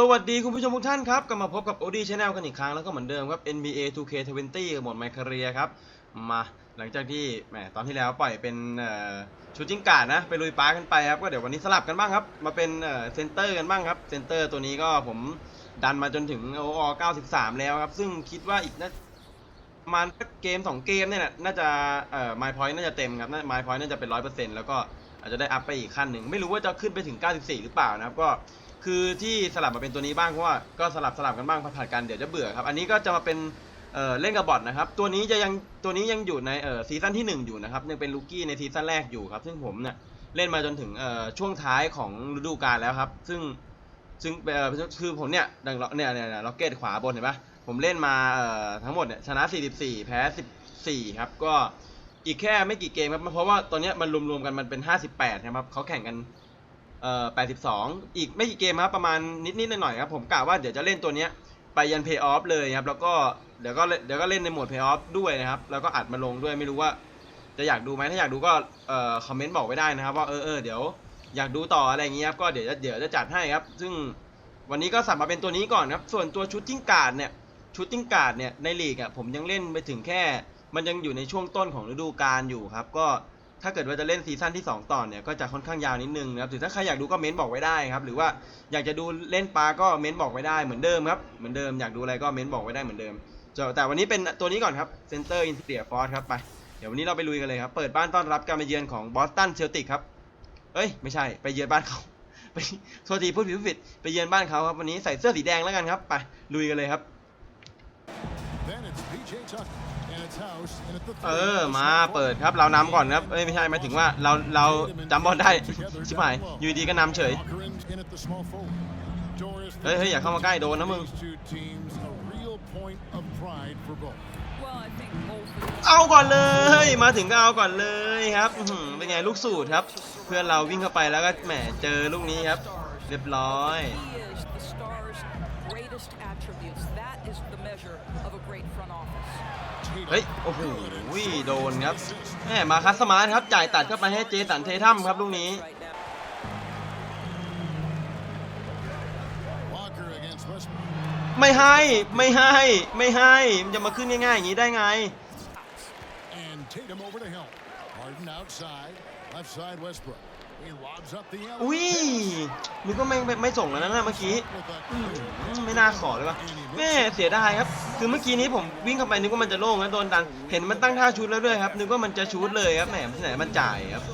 สวัสดีคุณผู้ชมทุกท่านครับ กลับมาพบกับ OD Channel กันอีกครั้งแล้วก็เหมือนเดิมครับ NBA 2K20 กับหมด My Career ครับ มาหลังจากที่แหมตอนที่แล้วปล่อยเป็นชูจิงกาดนะไปลุยปาร์คกันไปครับ ก็เดี๋ยววันนี้สลับกันบ้างครับ มาเป็นเซนเตอร์กันบ้างครับเซนเตอร์ตัวนี้ก็ผมดันมาจนถึง OO 93 แล้วครับ ซึ่งคิดว่าอีกนะประมาณสักเกม 2 เกมเนี่ยนะน่าจะเอ่อ My Point น่าจะเต็มครับน่า My Point น่าจะเป็น 100%แล้วก็อาจจะได้อัพไปอีกขั้นหนึ่งไม่รู้ว่าจะขึ้นไปถึง 94 หรือเปล่านะครับก็ คือที่สลับมาเป็นตัวนี้บ้างเพราะว่าก็สลับสลับกันบ้างผัดๆกันเดี๋ยวจะเบื่อครับ อันนี้ก็จะมาเป็นเอ่อเล่นกับบอทนะครับ ตัวนี้จะยังตัวนี้ยังอยู่ในเอ่อซีซั่นที่ 1 อยู่นะครับยังเป็นลูกี้ในซีซั่นแรกอยู่ครับ ซึ่งผมเนี่ยเล่นมาจนถึงเอ่อช่วงท้ายของฤดูกาลแล้วครับ ซึ่งซึ่งเอ่อคือผมเนี่ยดังเนี่ยเนี่ยล็อกเก็ตขวาบนเห็นปะผมเล่นมาเอ่อทั้งหมดเนี่ยชนะ 44 แพ้ 14 ครับก็อีกแค่ไม่กี่เกมครับเพราะว่าตอนเนี้ยมันรวมๆกันมันเป็น 58 นะครับเขาแข่งกัน เอ่อ82 อีกไม่กี่เกมครับประมาณนิดๆหน่อยๆครับผมกะว่าเดี๋ยวจะเล่นตัวเนี้ยไปยันเพย์ออฟเลยครับแล้วก็เดี๋ยวก็เล่นเดี๋ยวก็เล่นในโหมดเพย์ออฟด้วยนะครับ แล้วก็อัดมาลงด้วยไม่รู้ว่าจะอยากดูไหมถ้าอยากดูก็เอ่อคอมเมนต์บอกไว้ได้นะครับ ว่าเออเออเดี๋ยวอยากดูต่ออะไรอย่างเงี้ยครับก็เดี๋ยวจะเดี๋ยวจะจัดให้ครับ ซึ่งวันนี้ก็สับมาเป็นตัวนี้ก่อนครับ ส่วนตัวชุดจิ้งการ์ดเนี่ยชุดจิ้งการ์ดเนี่ยในลีกอะผมยังเล่นไปถึงแค่ มันยังอยู่ในช่วงต้นของฤดูกาลอยู่ครับ ก็ ถ้าเกิดว่าจะเล่นซีซั่นที่ 2 ต่อเนี่ยก็จะค่อนข้างยาวนิดนึงนะครับหรือถ้าใครอยากดูก็เม้นบอกไว้ได้ครับ หรือว่าอยากจะดูเล่นปลาก็เม้นบอกไว้ได้เหมือนเดิมครับ เหมือนเดิมอยากดูอะไรก็เม้นบอกไว้ได้เหมือนเดิมจะแต่วันนี้เป็นตัวนี้ก่อนครับเซนเตอร์อินเดียฟอร์สครับไป เดี๋ยววันนี้เราไปลุยกันเลยครับ เปิดบ้านต้อนรับการมาเยือนของบอสตันเชลติกครับ เอ้ย ไม่ใช่ไปเยือนบ้านเขาไปโทษทีพูดผิดพูดผิดไปเยือนบ้านเขาครับ วันนี้ใส่เสื้อสีแดงแล้วกันครับ ไปลุยกันเลยครับ เออมาเปิดครับเรานำก่อนครับเอ้ยไม่ใช่หมายถึงว่าเราเราจำบอลได้ชิบหายอยู่ดีก็นำเฉยเฮ้ยเฮ้ยอย่าเข้ามาใกล้โดนนะมึงเอาก่อนเลย มาถึงก็เอาก่อนเลยครับเป็นไงลูกสูตรครับ เพื่อนเราวิ่งเข้าไปแล้วก็แหมเจอลูกนี้ครับ เรียบร้อย เฮ้ย โอ้โหโดนครับแหมมาคัสมาร์ครับ จ่ายตัดเข้าไปให้เจสันเททัมครับลูกนี้ ไม่ให้ไม่ให้ไม่ให้ มันจะมาขึ้นง่ายๆอย่างนี้ได้ไง And Tatum over to help. Harden outside. Left side Westbrook. He lobs up the alley. อุ้ยนึกว่าไม่ไม่ไม่ส่งแล้วนะเมื่อกี้ With a อืมไม่น่าขอเลยว่ะแม่เสียดายครับ คือเมื่อกี้นี้ผมวิ่งเข้าไปนึกว่ามันจะโล่งแล้วโดนดัน เห็นมันตั้งท่าชูดแล้วด้วยครับ นึกว่ามันจะชูดเลยครับแหมที่ไหนมันจ่ายครับ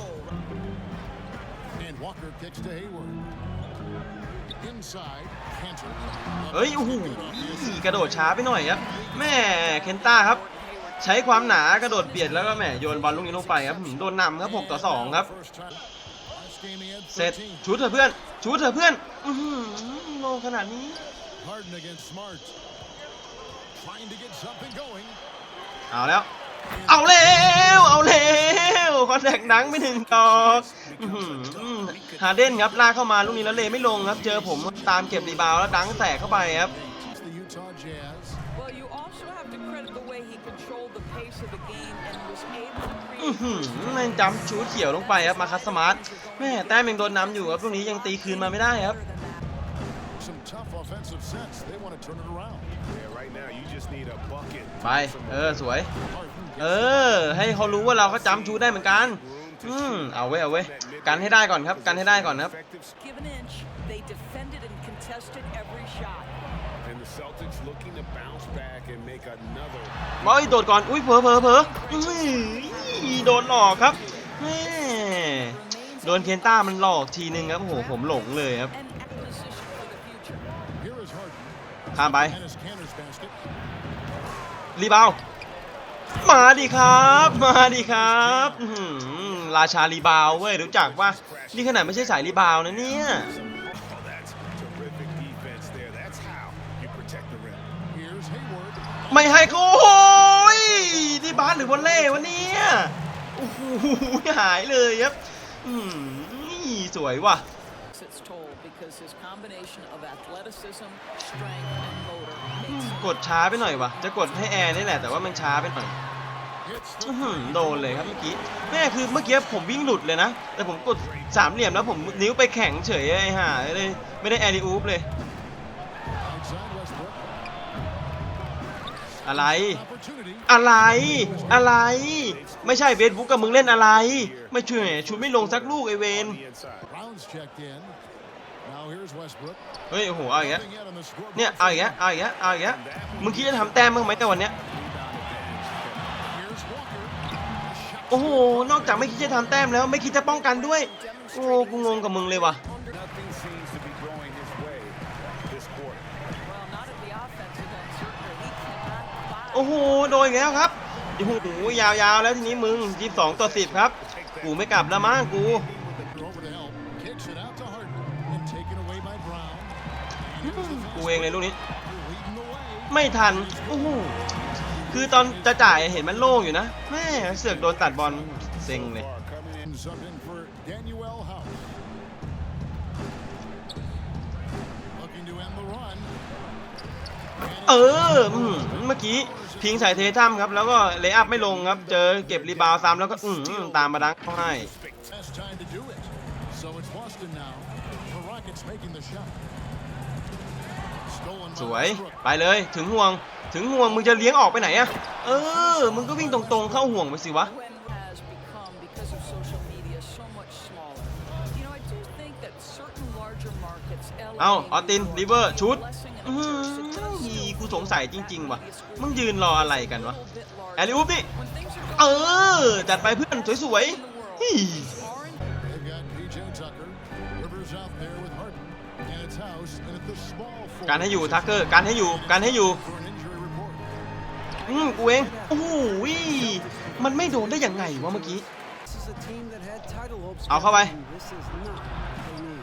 And Walker kicks to Hayward. Inside, Cantor. เฮ้ยโอ้โหกระโดดช้าไปหน่อยครับ แม่เคนต้าครับ ใช้ความหนากระโดดเบียดแล้วก็แหมโยนบอลลูกนี้ลงไปครับหืมโดนนำครับ6ต่อ2ครับ เสร็จ 13. ชูดเถอะเพื่อนชูดเถอะเพื่อนอื้อหือโลงขนาดนี้ Harden against Smart. Trying to get something going. เอาแล้ว เอาแล้วเอาแล้วคอนแทคดังไปหนึ่งดอกอื้อหือฮาเดนครับลากเข้ามาลูกนี้แล้วเลไม่ลงครับ เจอผมตามเก็บรีบาวด์แล้วดังแตกเข้าไปครับ แม่งจำชูดเขียวลงไปครับมาคัสมาร์ทแม่แต้มยังโดนนำอยู่ครับลูกนี้ยังตีคืนมาไม่ได้ครับ Some tough offensive sets. They want to turn it around. Yeah, right now you just need a bucket. ไป เออ สวย Harden เออ ให้เขารู้ว่าเราก็จำชูดได้เหมือนกัน อืม เอาไว้ย เอาไว้ย กันให้ได้ก่อนครับ กันให้ได้ก่อนครับ Effective s- give an inch. They defended and contested every shot. And the Celtics looking to bounce back and make another. บอยโดดก่อน อุ้ยเผลอเผลอเผลออื้อโดนหลอกครับแม่โดนเคนต้ามันหลอกทีนึงครับโอ้โหผมหลงเลยครับ And acquisition for the future. Here is Harden. ข้ามไป And his Cantor's basket. รีบาวด์มาดิครับ มาดิครับอื้อหือราชารีบาวด์เว้ยรู้จักว่านี่ขนาดไม่ใช่สายรีบาวด์นะเนี่ย ไม่ให้เขาโอ้ยที่บ้านหรือบอลเล่วะเนี่ยโอ้โหหายเลยครับอืมสวยว่ะ Its toll because his combination of athleticism, strength, and motor makes him กดช้าไปหน่อยว่ะจะกดให้แอร์นี่แหละแต่ว่ามันช้าไปหน่อย Hits อื้อ the หือโดนเลยครับเมื่อกี้แม่คือเมื่อกี้ผมวิ่งหลุดเลยนะ แต่ผมกดสามเหลี่ยมแล้วผมนิ้วไปแข็งเฉยไอ้ห่าเลยไม่ได้แอรีอูฟเลย อะไร อะไร อะไร ไม่ใช่เฟซบุ๊กกับมึงเล่นอะไร ไม่ช่วยชุดไม่ลงสักลูกไอเวนเฮ้ยโอ้โหเอาอีกแล้วเนี่ยเอาอีกแล้วเอาอีกแล้วเอาอีกแล้วมึงคิดจะทำแต้มบ้งไหมแต่วันเนี้ยโอ้โหนอกจากไม่คิดจะทำแต้มแล้วไม่คิดจะป้องกันด้วยโอ้กูงงกับมึงเลยว่ะ Nothing seems to be going his way this quarter. Well, not at the offensive end, certainly. He cannot buy. โอ้โหโดนอีกแล้วครับโอ้โหยาวๆแล้วทีนี้มึง22ต่อ10ครับ กูไม่กลับแล้วมั้งกู over to help. Kicks it out to Harden. And taken away by Brown. And here's the กู fast เองเลยลูกนี้ leading the way. ไม่ทันโอ้โหคือตอนจะจ่ายเห็นมันโล่งอยู่นะแม่เสือกโดนตัดบอลเซ็งเลย Far coming in. Subbed in for Daniel House. Looking to end the run. เอออืมเมื่อกี้ พิงใส่เททัมครับ แล้วก็เลย์อัพไม่ลงครับ เจอเก็บรีบาวซ้ำแล้วก็อืมตามมาดังเข้าให้ สวยไปเลยถึงห่วง ถึงห่วงมึงจะเลี้ยงออกไปไหนอะเออ มึงก็วิ่งตรงๆ เข้าห่วงไปสิวะ เอาออตินลีเวอร์ชุด อื้อหืกูสงสัยจริง ๆ ว่ะ มึงยืนรออะไรกันวะ แอลลิอุปนี่ เออ จัดไปเพื่อนสวยๆการให้อยู่ทักเกอร์การให้อยู่ การให้อยู่อืมกูเอง โอ้โหยมันไม่โดนได้ยังไงวะเมื่อกี้ เอาเข้าไป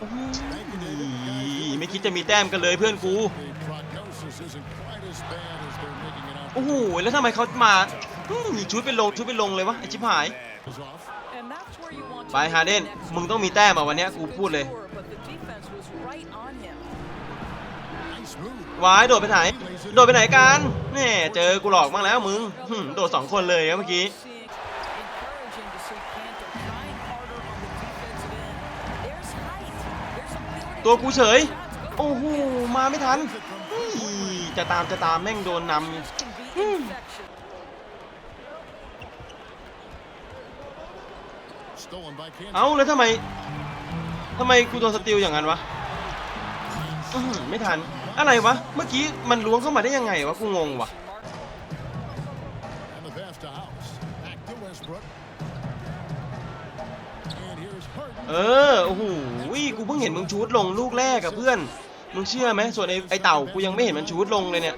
อีไม่คิดจะมีแต้มกันเลยเพื่อนกู โอ้โห แล้วทำไมเขามาอืมชุดไปลงชุดไปลงเลยวะไอชิบหาย Is off. and that's where you want to ไป be ฮาเดน next มึงต้องมีแต้มอะวันเนี้ยกูพูดเลย sure, but the defense was right on him. Nice move. วายโดดไปไหน โดดไปไหนกันแน่เจอกูหลอกบ้างแล้วมึงหึ่มโดดสองคนเลยครับเมื่อกี้ Seeing- encouraging to see Cantor trying harder on the defensive end. There's height. There's ability ตัว to กู make เฉย shots. Go โอ้โห มาไม่ทัน It from เฮ้ยจะตามจะตามแม่งโดนน This can be infectious. stolen by ำ Kansas. เอ้าแล้วทำไมทำไมกูโดนสติลอย่างนั้นวะอื้อหือไม่ทัน อะไรวะ เมื่อกี้มันล้วงเข้ามาได้ยังไงวะ กูงงวะ And the pass to House. Back to Westbrook. And here's Harden. เออ โอ้โห กูเพิ่งเห็นมึงชูดลงลูกแรกกับเพื่อน มึงเชื่อไหมส่วนไอ้ไอเต่ากูยังไม่เห็นมันชูดลงเลยเนี่ย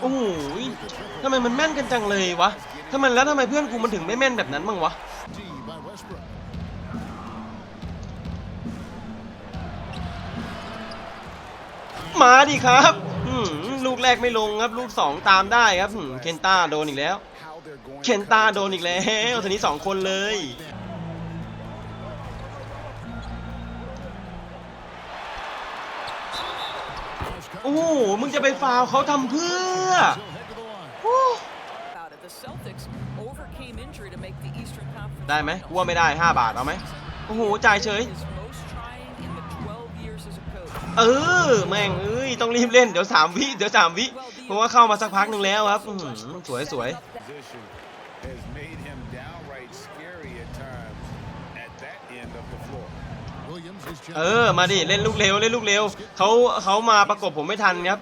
โอ้โหทำไมมันแม่นกันจังเลยวะทำไมแล้วทำไมเพื่อนกูมันถึงไม่แม่นแบบนั้นบ้างวะมาดิครับลูกแรกไม่ลงครับ ลูกสองตามได้ครับเคนต้าโดนอีกแล้ว เคนต้าโดนอีกแล้วทีนี้สองคนเลย อ้โหมึงจะไปฟาวเขาทำเพื่อ He'll head to the line. โอ้ About it. The Celtics overcame injury to make the Eastern Conference. ได้ไหม Finals. กูว่าไม่ได้ 5 บาทเอาไหมโอ้โห จ่ายเฉย His most trying in the 12 years as a coach. เออ แม่งเอ้ย ต้องรีบเล่น เดี๋ยว 3 วิ เดี๋ยว 3 วิ เพราะว่าเข้ามาสักพักหนึ่งแล้วครับ อื้อหือสวยสวย position has made เออมาดิเล่นลูกเร็วเล่นลูกเร็วเขาเขามาประกบผมไม่ทันครับ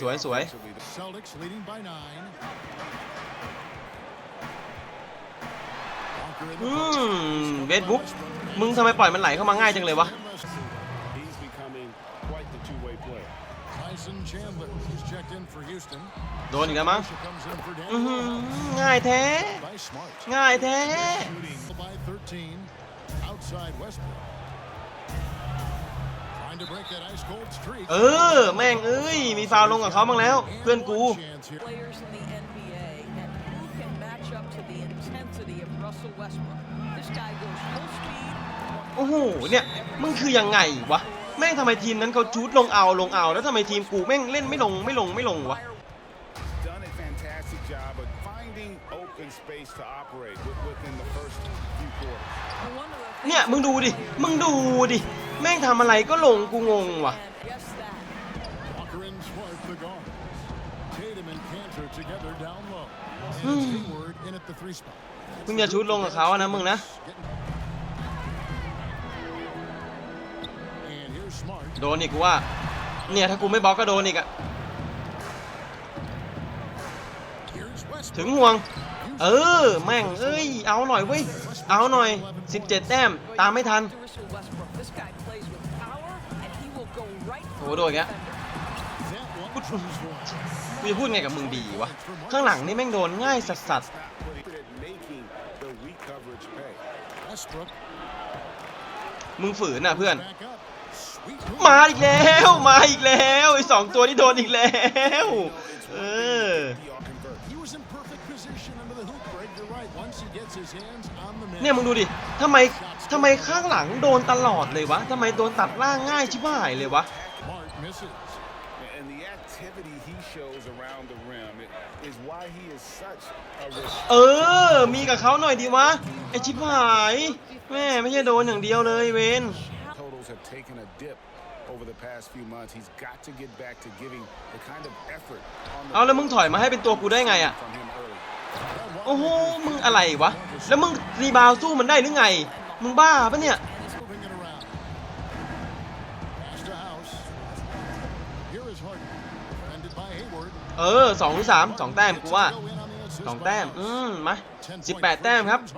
สวยสวยอืมเวทบุ๊กมึงทำไมปล่อยมันไหลเข้ามาง่ายจังเลยวะโดนอีกแล้วมั้งง่ายแท้ ง่ายแท้ เออ แม่งเอ้ย มีฟาวล์ลงกับเขาบ้างแล้ว เพื่อนกู Chance here. Players in the NBA, and who can match up to the intensity of Russell Westbrook? This guy goes full speed. โอ้โห เนี่ย มึงคือยังไงวะ แม่งทำไมทีมนั้นเขาชูดลงเอาลงเอา แล้วทำไมทีมกูแม่งเล่นไม่ลงไม่ลงไม่ลงวะ Done a fantastic job of finding open space to operate with- within the first few quarters. One of the เนี่ย มึงดูดิ มึงดูดิ แม่งทำอะไรก็ลงกูงงว่ะ And guess that. Walker and Smart the guard. Tatum and Cantor together down low. Hmm. And it's Hayward in at the three spot. มึงอย่าชุดลงกับเขาอะนะมึงนะ And here's Smart. โดนอีกกูว่า เนี่ยถ้ากูไม่บล็อกก็โดนอีกอะ Here's Westbrook. ถึงห่วง เออ แม่ง เอ้ย เอาหน่อยเว้ย เอาหน่อย 17 แต้ม ตามไม่ทัน Do this with Westbrook. อ้โดนยงเงี้ยกูกูจะพูดไงกับมึงดีวะ ข้างหลังนี่แม่งโดนง่ายสัสสัสมึงฝืนน่ะเพื่อน มาอีกแล้วมาอีกแล้วไอ้สองตัวที่โดนอีกแล้วเออ เนี่ยมึงดูดิทำไมทำไมข้างหลังโดนตลอดเลยวะทำไมโดนตัดล่างง่ายชิบหายเลยวะ misses. And the activity he shows around the rim is why he is such a risk. เออ มีกับเขาหน่อยดีวะ ไอชิบหายแม่ไม่ใช่โดนอย่างเดียวเลยเวน Totals have taken a dip over the past few months. He's got to get back to giving the kind of effort on the เอาแล้วมึงถอยมาให้เป็นตัวกูได้ไงอะ from him early. โอ้โห มึงอะไรวะ แล้วมึงรีบาวด์สู้มันได้หรือไง มึงบ้าปะเนี่ย เออสองหรือสามสองแต้มกูว่า Go in on the assist สอง by แต้ม House. อืมมา10สิบ point แปดแต้มครับ James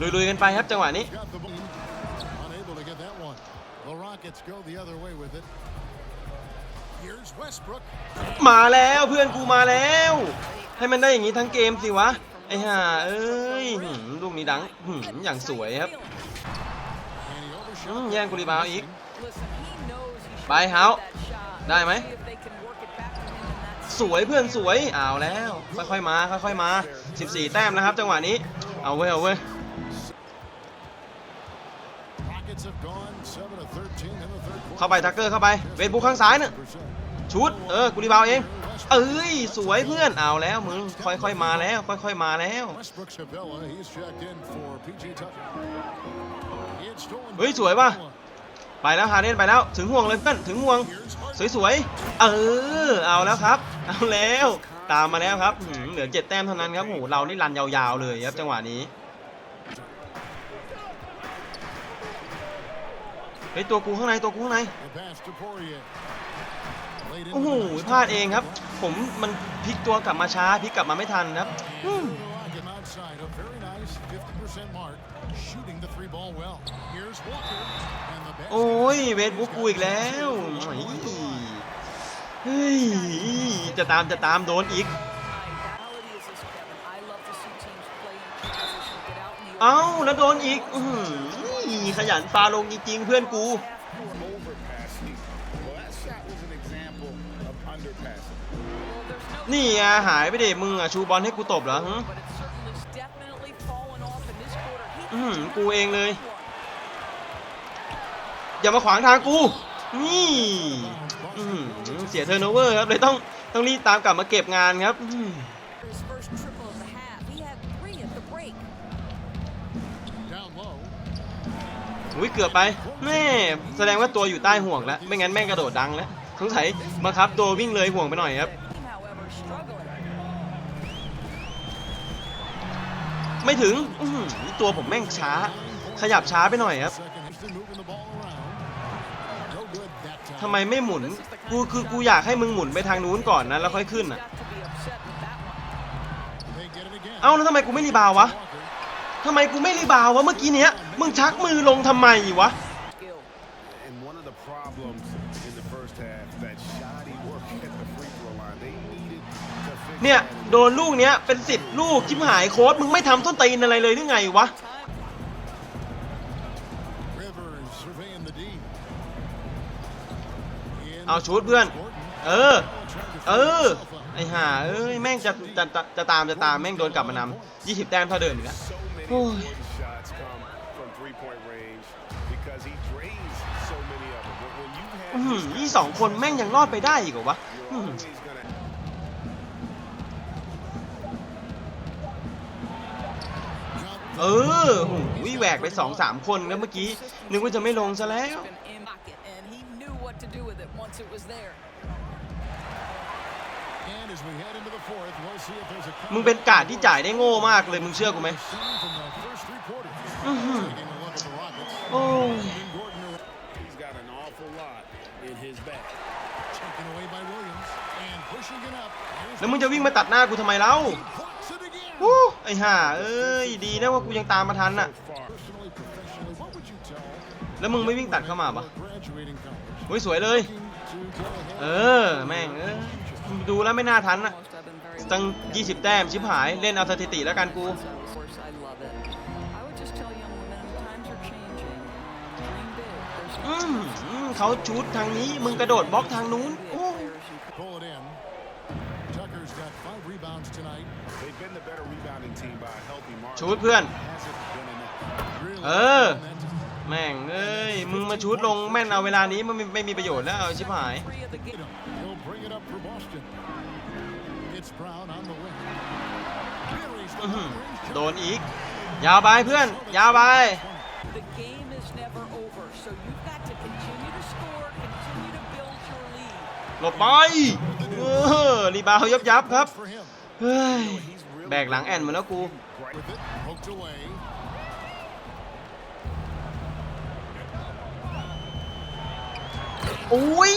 Harden. ลุยๆกันไปครับจังหวะนี้ Got the ball. Unable to get that one. The Rockets go the other way with it. Here's Westbrook. มาแล้วเพื่อนกูมาแล้ว ให้มันได้อย่างนี้ทั้งเกมสิวะ ไอ้ห่าเอ้ยหืมลูกนี้ดังหืมอย่างสวยครับ And he อื overshot. มแย่งกูรีบาวด์อีก Listen, he knows he should ไป have เฮา that shot. ได้ไหม See if they can work it back to him in that สวยเพื่อนสวยเอาแล้ว ค่อยๆมาค่อยๆมา 14 แต้มนะครับ จังหวะนี้เอาเว้ยเอาเว้ย Rockets have gone 7 of 13 in the third quarter. เข้าไปทักเกอร์เข้าไปเวทบุกข้างซ้ายน่ะชุดเออกูรีบาวด์เองเอ้ยสวยเพื่อนเอาแล้วมึงค่อยๆมาแล้วค่อยๆมาแล้ว Westbrook Sabella, he's checked in for PJ Tucker. He had stolen เฮ้ยสวยป่ะไปแล้วฮาเดนไปแล้วถึงห่วงเลยเพื่อนถึงห่วง Here's Harden. สวยๆเออเอาแล้วครับ เอาแล้ว ตามมาแล้วครับหืมเหลือเจ็ดแต้มเท่านั้นครับโหเรานี่รันยาวๆเลยครับจังหวะนี้เฮ้ยตัวกูข้างในตัวกูข้างในโอ้โหพลาดเองครับ ผมมันพลิกตัวกลับมาช้าพลิกกลับมาไม่ทันครับโอ้ยเวทบุ๊กกูอีกแล้ว เฮ้ยจะตามจะตามโดนอีก reality is this, Kevin. I love to see teams play in transition, get out in the เอ้าแล้วโดนอีกอื้อหือขยันฟาลงจริงๆเพื่อนกู Overpassing. Well, that shot was an example of underpassing. Well, there's no นี่ไงหายไปดิมึงอะชูบอลให้กูตบเหรอหึ but it's certainly definitely fallen off in this quarter. He อื้อหือ can't กูเองเลย one. อย่ามาขวางทางกู นี่ อื้อหือ เสียเทอร์โนเวอร์ครับเลยต้องต้องรีบตามกลับมาเก็บงานครับอื้อหือ His first triple of the half. He had three at the break. down low. อุ้ยเกือบไปแม่แสดงว่าตัวอยู่ใต้ห่วงแล้ว ไม่งั้นแม่งกระโดดดังแล้วสงสัยบังคับตัววิ่งเลยห่วงไปหน่อยครับ Team, however, struggling. ไม่ถึงอื้อหือตัวผมแม่งช้า ขยับช้าไปหน่อยครับ Second, Houston moving the ball around. No good that time. ทำไมไม่หมุน กูคือกูอยากให้มึงหมุนไปทางนู้นก่อนนะ แล้วค่อยขึ้นอะ Got to be upset with that one. They get it again. เอ้าแล้วทำไมกูไม่รีบาวด์วะ Walker. ทำไมกูไม่รีบาวด์วะเมื่อกี้เนี้ย มึงชักมือลงทำไมวะ Skill. And one of the problems in the first half, that shoddy work at the free throw line. They needed to fix เนี่ย that. and โดนลูกเนี้ยเป็นสิบลูกชิมหายโค้ดมึงไม่ทำต้นตีนอะไรเลยหรือไงวะ เอาชุดเพื่อน เออ เออ ไอ้ห่าเอ้ย แม่งจะจะจะจะตามจะตามแม่งโดนกลับมานำ20 แต้มเท่าเดิมอีกแล้วโอ้ย shots come from three-point range because he drains so many of them. But when you อื้อ have หือยี่สองคนแม่งยังรอดไปได้อีกเหรอวะ You're อื้อหือ always gonna เออโอ้ยแหวกไปสองสามคนแล้วเมื่อกี้ นึกว่าจะไม่ลงซะแล้ว to do with it once it was there. And as we head into the fourth, we'll see if there's a มึงเป็นกาดที่จ่ายได้โง่มากเลยมึงเชื่อกูไหม Seen from the first three quarters. Mhm. Taking a look at the Rockets. โอ้ย And Gordon He's got an awful lot in his bag. taken away by Williams and pushing it up. Here's แล้วมึงจะวิ่งมาตัดหน้ากูทำไมเล่า Puts it again. วู้ไอ้ห่าเอ้ย ดีนะว่ากูยังตามมาทันน่ะ So far. Personally, professionally, what would you tell แล้วมึงไม่วิ่งตัดเข้ามาปะ graduating college? โอ้ยสวยเลย Looking to get ahead เออแม่งเออดูแล้วไม่น่าทันน่ะ Almost have been very ตั้ง lucky. 20 แต้มชิบหายเล่นเอาสถิติแล้วกันกู Of course, I love it. I would just tell young women times are changing. Dream big. There's อืมอืมเขาชูดทางนี้มึงกระโดดบล็อกทางนู้น NBA โอ้ players you could Pull it in. Tucker's got five rebounds tonight. They've been the better rebounding team by a healthy margin. ชูดเพื่อน Hasn't been enough. Really Ờ. momentum. แม่งเอ้ย มึงมาชูดลงแม่นเอาเวลานี้มันไม่ไม่มีประโยชน์แล้วเอาชิบหาย three of the game. He'll bring it up for Boston. It's Brown on the wing. Carries the อื้อหือ long-range โด shot. นอีก ยาวไปเพื่อน ยาวไป The game is never over, so you've got to continue to score, continue to build your lead. หลบไปเออรีบาวยับยับครับ For him. เฮ้ย แบกหลังแอนหมดแล้วกู With it, poked away. อ้ย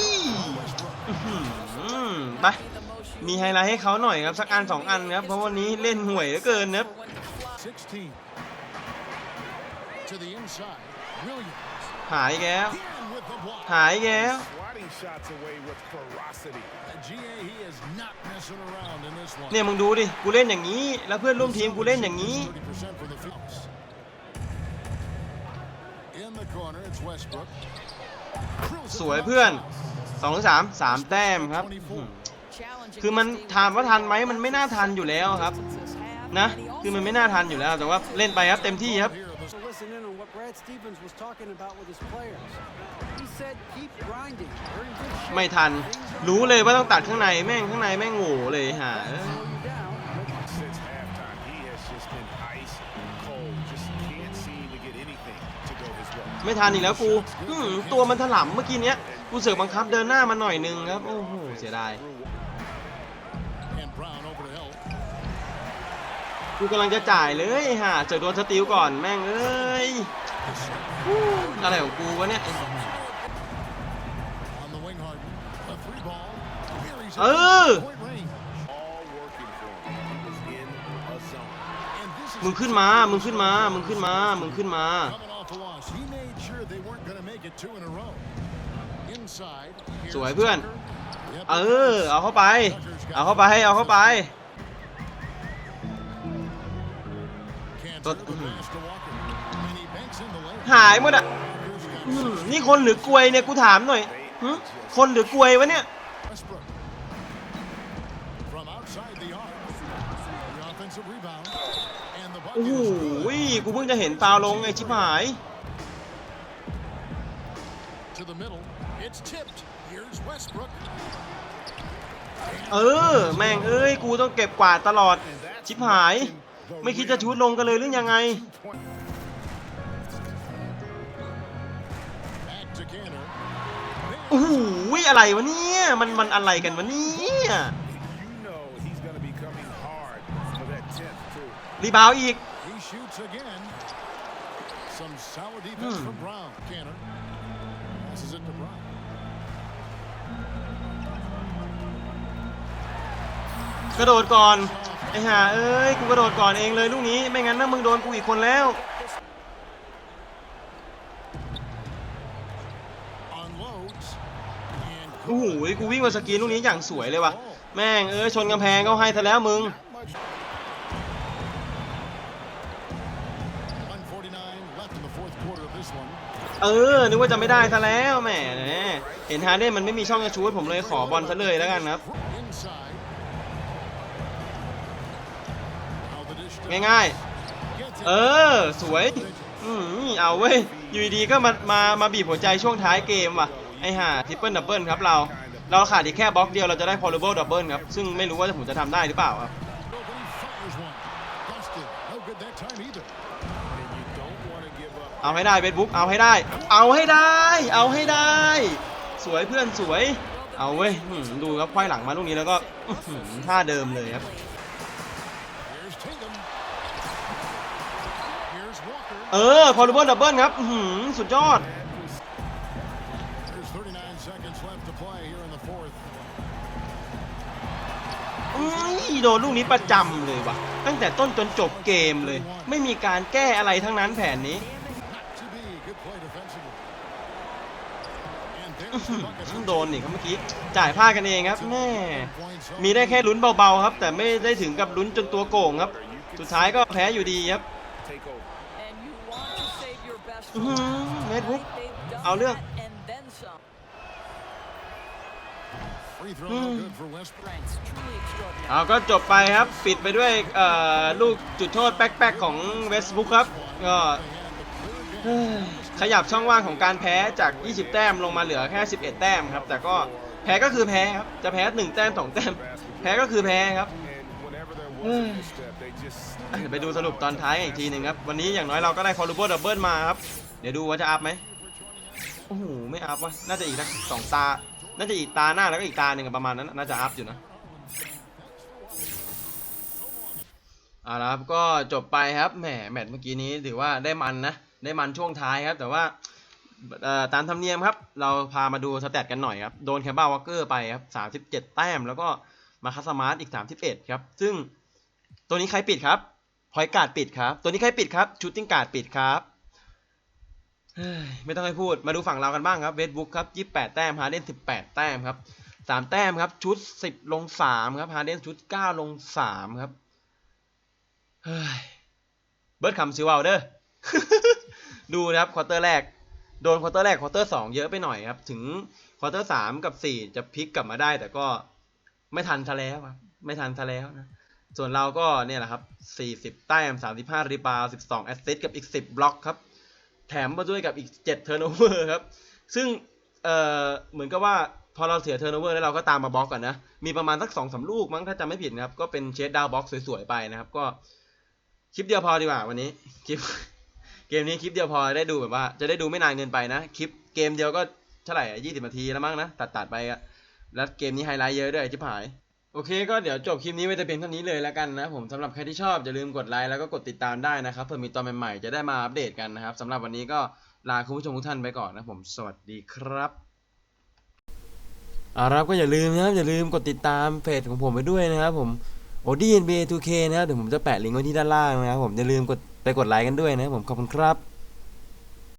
ไปมีไฮไลท์ให้เขาหน่อยครับสักอันสองอันครับเพราะวันนี้เล่นห่วยเหลือเกินครับหายแก้วหายแก้วเนี่ยมึงดูดิกูเล่นอย่างนี้ แล้วเพื่อนร่วมทีมกูเล่นอย่างนี้ 30% for the Phoenix. In the corner, it's Westbrook. สวยเพื่อนสองหรือสามสามแต้มครับอื้อหือ Challenging คือมันถามว่าทันไหมมันไม่น่าทันอยู่แล้วครับ นะ คือมันไม่น่าทันอยู่แล้ว แต่ว่าเล่นไปครับเต็มที่ครับ Here, the So listen in on what Brad Stevens was talking about with his players. He said keep grinding. They're in good shape. ไม่ทัน รู้เลยว่าต้องตัดข้างใน แม่งข้างในแม่งโง่เลยหา ไม่ทันอีกแล้วกูตัวมันถลำเมื่อกี้เนี้ยกูเสือกบังคับเดินหน้ามาหน่อยนึงครับ โอ้โห เสียดายกูกำลังจะจ่ายเลยไอ้ห่าเจอโดนสติลก่อนแม่งเอ้ยอะไรของกูวะเนี่ย On the wing, Harden. A three ball. Here he's Ừ. in point range. All working for him. He was in a zone. And this is มึงขึ้นมา มึงขึ้นมา มึงขึ้นมา มึงขึ้นมา coming off a loss. He made sure they weren't going to make it two in a row. Inside. here's สวยเพื่อน Tucker. Yep, เออ เอาเข้าไป เอาเข้าไป เอาเข้าไป Can't Tốt. turn the pass to Walker. And he banks in the layup. หายหมดอะ Walker's got อื้อหือนี่คนหรือกลวยเนี่ย กูถามหน่อยหึคนหรือกลวยวะเนี่ย Westbrook. From outside the arc. The offensive rebound. And the โอ้โห bucket is กูเพิ่งจะเห็นฟาวล์ลงไอ้ชิบหาย to the middle. It's tipped. Here's Westbrook. เออ แม่งเอ้ย กูต้องเก็บกวาดตลอด ชิบหาย ไม่คิดจะชูดลงกันเลยหรือยังไง Back to Canner. โอ้โหอะไรวะเนี่ย มันมันอะไรกันวะเนี่ย You know he's going to be coming hard for that 10th, too. รีบาวด์อีก He shoots again. Some solid defense Hmm. from Brown. Canner. Passes it to Brown. กระโดดก่อน ไอ้ห่าเอ้ย กูกระโดดก่อนเองเลยลูกนี้ ไม่งั้นนะมึงโดนกูอีกคนแล้ว Unloads. And โอ้โห กูวิ่งมาสกรีนลูกนี้อย่างสวยเลยว่ะ แม่งเอ้ยชนกำแพงเขาให้ซะแล้วมึง149 left เออ นึกว่าจะไม่ได้ซะแล้วแหมเห็นฮาร์เดนมันไม่มีช่องจะชูดผมเลยขอบอลซะเลยแล้วกันครับ ง่ายๆ เออ สวยอืมเอาเว้ย อยู่ดีก็มา มา มาบีบหัวใจช่วงท้ายเกมว่ะ ไอ้ห่าทริปเปิลดับเบิลครับเรา เราขาดอีกแค่บล็อกเดียวเราจะได้พอล l เบิลดับเบิลครับ ซึ่งไม่รู้ว่าผมจะทำได้หรือเปล่าครับ เอาให้ได้เบสบุ๊กเอาให้ได้ เอาให้ได้ เอาให้ได้ สวยเพื่อนสวย เอาเว้ยดูครับควายหลังมาลูกนี้แล้วก็ท่าเดิมเลยครับเออพอลูเบิลดับเบิลครับสุดยอดโดนลูกนี้ประจำเลยว่ะ ตั้งแต่ต้นจนจบเกมเลย ไม่มีการแก้อะไรทั้งนั้นแผนนี้ Not to be. Good play defensively. And อื้อ there's หื the bucket. อ โดนอีกครับเมื่อกี้จ่ายพลาดกันเองครับแม่มีได้แค่ลุ้นเบาๆครับ แต่ไม่ได้ถึงกับลุ้นจนตัวโก่งครับ สุดท้ายก็แพ้อยู่ดีครับ Take over. And you want to save your best Mhm. for last. Red Hook. I think they've done เอาเรื่อง that and then some. Free throw Hmm. no good for Westbrook. Strengths truly extraordinary. เอาก็จบไปครับปิดไปด้วยเอ่อลูกจุดโทษแป๊กๆของเวสบุ๊กครับก็เฮ้ย ขยับช่องว่างของการแพ้จาก 20 แต้มลงมาเหลือแค่ 11 แต้มครับ แต่ก็แพ้ก็คือแพ้ครับ จะแพ้ 1 แต้ม 2 แต้ม แพ้ก็คือแพ้ครับ And whenever there was Hmm. a misstep, they just อะเดี๋ยวไปดูสรุปตอนท้ายอีกทีหนึ่งครับ วันนี้อย่างน้อยเราก็ได้คอร์ลูเบิลดับเบิลมาครับ เดี๋ยวดูว่าจะอัพไหมโอ้โหไม่อัพวะน่าจะอีกนะสองตา น่าจะอีกตาหน้าแล้วก็อีกตาหนึ่งอะประมาณนั้นน่ะน่าจะอัพอยู่นะอ่าแล้วครับก็จบไปครับแหมแมตช์เมื่อกี้นี้ถือว่าได้มันนะ ได้มันช่วงท้ายครับ แต่ว่าตามธรรมเนียมครับ เราพามาดูสแตทกันหน่อยครับ โดนแคมบ้าวอลเกอร์ไปครับ 37 แต้ม แล้วก็มาคัสมาร์ทอีก 31 ครับ ซึ่งตัวนี้ใครปิดครับพอยการ์ดปิดครับ ตัวนี้ใครปิดครับชูตติ้งการ์ดปิดครับไม่ต้องให้พูดมาดูฝั่งเรากันบ้างครับเวทบุ๊กครับ 28 แต้มฮาร์เดน18 แต้มครับ 3 แต้มครับ ชุด 10 ลง 3 ครับฮาร์เดนชุด 9 ลง 3 ครับเฮ้ยเบิร์ดคำซิวเอาเด้อ ดูนะครับควอเตอร์แรกโดนควอเตอร์แรกควอเตอร์2เยอะไปหน่อยครับ ถึงควอเตอร์3กับ4จะพลิกกลับมาได้ แต่ก็ไม่ทันซะแล้วครับไม่ทันซะแล้วนะส่วนเราก็เนี่ยแหละครับ 40 แต้ม 35 รีบาวด์12 แอสซิสต์กับอีก 10 บล็อกครับ แถมมาด้วยกับอีก 7 เทอร์โนเวอร์ครับ ซึ่งเอ่อเหมือนกับว่าพอเราเสียเทอร์โนเวอร์แล้วเราก็ตามมาบล็อกกันนะ มีประมาณสัก2อสลูกมั้งถ้าจำไม่ผิดนะครับ ก็เป็นเชดดาวบล็อกสวยๆไปนะครับ ก็คลิปเดียวพอดีกว่าวันนี้ คลิป เกมนี้คลิปเดียวพอได้ดูแบบว่า จะได้ดูไม่นานเกินไปนะ คลิปเกมเดียวก็เท่าไหร่ยี่สิบนาทีแล้วมั้งนะ ตัดๆไปอะแล้วเกมนี้ไฮไลท์เยอะด้วยชิบหาย โอเค ก็เดี๋ยวจบคลิปนี้ไว้แต่เพียงเท่านี้เลยแล้วกันนะผมสำหรับใครที่ชอบอย่าลืมกดไลค์แล้วก็กดติดตามได้นะครับเผื่อมีตอนใหม่ๆจะได้มาอัปเดตกันนะครับสำหรับวันนี้ก็ลาคุณผู้ชมทุกท่านไปก่อนนะผมสวัสดีครับอ่าครับก็อย่าลืมนะครับอย่าลืมกดติดตามเพจของผมไปด้วยนะครับผม OD NBA 2K นะครับเดี๋ยวผมจะแปะลิงก์ไว้ที่ด้านล่างนะครับผมอย่าลืมกด ไปกดไลค์กันด้วยนะผมขอบคุณครับ